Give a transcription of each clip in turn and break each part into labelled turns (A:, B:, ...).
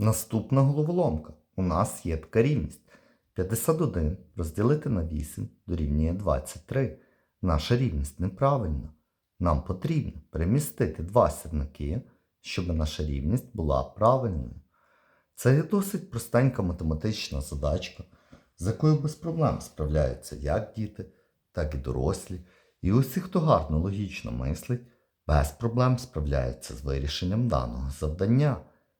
A: Наступна головоломка. У нас є така рівність. 51 розділити на 8 дорівнює 23. Наша рівність неправильна. Нам потрібно перемістити два сірники, щоб наша рівність була правильною. Це є досить простенька математична задачка, з якою без проблем справляються як діти, так і дорослі. І усі, хто гарно логічно мислить, без проблем справляються з вирішенням даного завдання.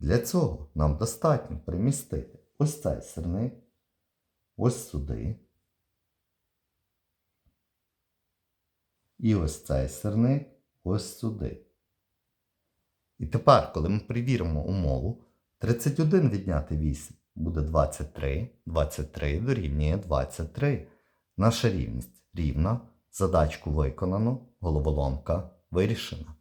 A: Для цього нам достатньо перемістити ось цей сирник, ось сюди. І ось цей сирник ось сюди. І тепер, коли ми перевіримо умову, 31 відняти 8 буде 23, 23 дорівнює 23. Наша рівність рівна, задачку виконано, головоломка вирішена.